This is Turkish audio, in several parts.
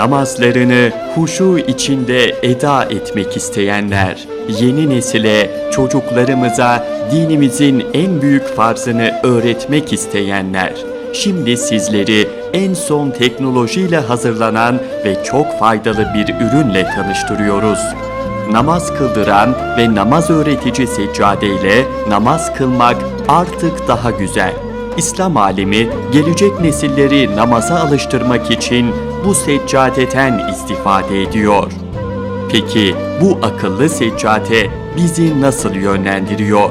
Namazlarını huşu içinde eda etmek isteyenler, yeni nesile, çocuklarımıza dinimizin en büyük farzını öğretmek isteyenler, şimdi sizleri en son teknolojiyle hazırlanan ve çok faydalı bir ürünle tanıştırıyoruz. Namaz kıldıran ve namaz öğretici seccade ile namaz kılmak artık daha güzel. İslam alemi gelecek nesilleri namaza alıştırmak için bu seccadeten istifade ediyor. Peki bu akıllı seccade bizi nasıl yönlendiriyor?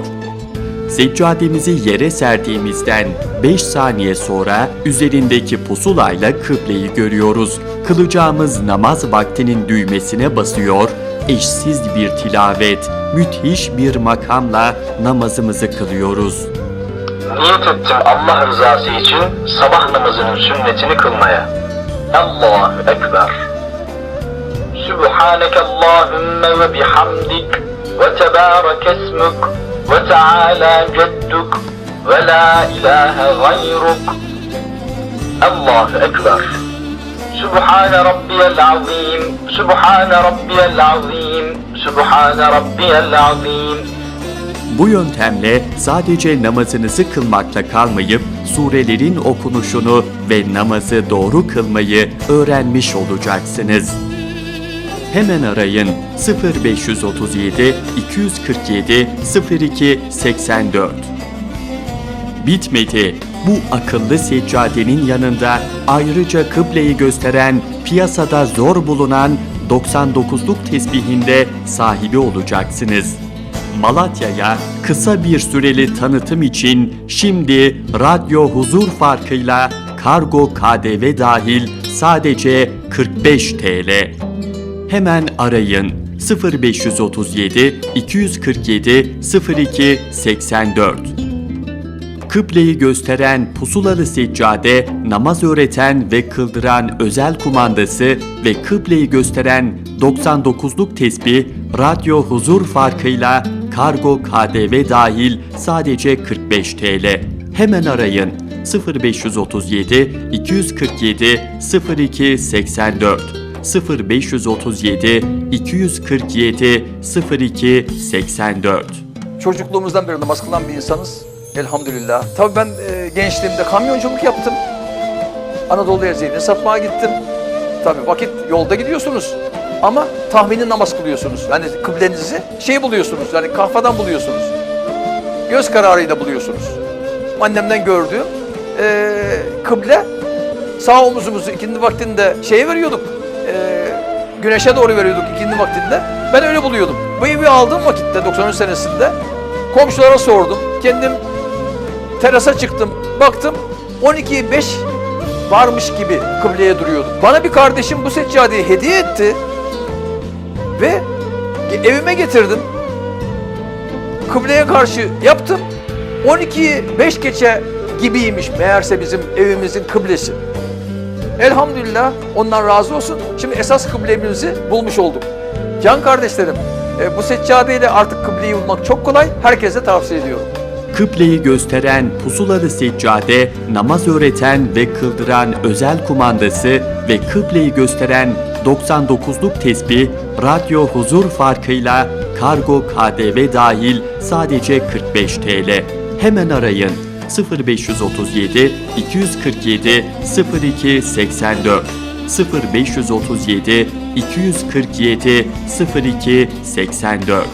Seccademizi yere serdiğimizden 5 saniye sonra üzerindeki pusulayla kıbleyi görüyoruz. Kılacağımız namaz vaktinin düğmesine basıyor, eşsiz bir tilavet, müthiş bir makamla namazımızı kılıyoruz. Niyet ettim Allah rızası için sabah namazının sünnetini kılmaya. الله أكبر. سبحانك اللهم وبحمدك وتبارك اسمك وتعالى جدك ولا إله غيرك. الله أكبر. سبحان ربي العظيم. سبحان ربي العظيم. سبحان ربي العظيم. Bu yöntemle sadece namazınızı kılmakla kalmayıp surelerin okunuşunu ve namazı doğru kılmayı öğrenmiş olacaksınız. Hemen arayın 0537 247 02 84. Bitmedi. Bu akıllı seccadenin yanında ayrıca kıbleyi gösteren piyasada zor bulunan 99'luk tesbihinde sahibi olacaksınız. Malatya'ya kısa bir süreli tanıtım için şimdi radyo huzur farkıyla kargo KDV dahil sadece 45 TL. Hemen arayın 0537 247 02 84. Kıbleyi gösteren pusulalı seccade, namaz öğreten ve kıldıran özel kumandası ve kıbleyi gösteren 99'luk tesbih, radyo huzur farkıyla kargo KDV dahil sadece 45 TL. Hemen arayın 0537 247 02 84 0537 247 02 84 Çocukluğumuzdan beri namaz kılan bir insanız. Elhamdülillah. Tabii ben e, gençliğimde kamyonculuk yaptım. Anadolu Erzeyine satmaya gittim. Tabii vakit yolda gidiyorsunuz. Ama tahmini namaz kılıyorsunuz. Yani kıblenizi şey buluyorsunuz. Yani kahvadan buluyorsunuz. Göz kararıyla buluyorsunuz. Annemden gördüğüm e, kıble sağ omuzumuzu ikindi vaktinde şeye veriyorduk. E, güneşe doğru veriyorduk ikindi vaktinde. Ben öyle buluyordum. Bu evi aldığım vakitte 93 senesinde komşulara sordum. Kendim terasa çıktım. Baktım 12'yi 5 varmış gibi kıbleye duruyordum. Bana bir kardeşim bu seccadeyi hediye etti. Ve evime getirdim. Kıbleye karşı yaptım. 12'yi 5 geçe gibiymiş meğerse bizim evimizin kıblesi. Elhamdülillah ondan razı olsun. Şimdi esas kıblemizi bulmuş olduk. Can kardeşlerim e, bu seccadeyle artık kıbleyi bulmak çok kolay. Herkese tavsiye ediyorum. Kıbleyi gösteren pusulalı seccade, namaz öğreten ve kıldıran özel kumandası ve kıbleyi gösteren 99'luk tesbih, radyo huzur farkıyla kargo KDV dahil sadece 45 TL. Hemen arayın. 0537 247 02 84 0537 247 02 84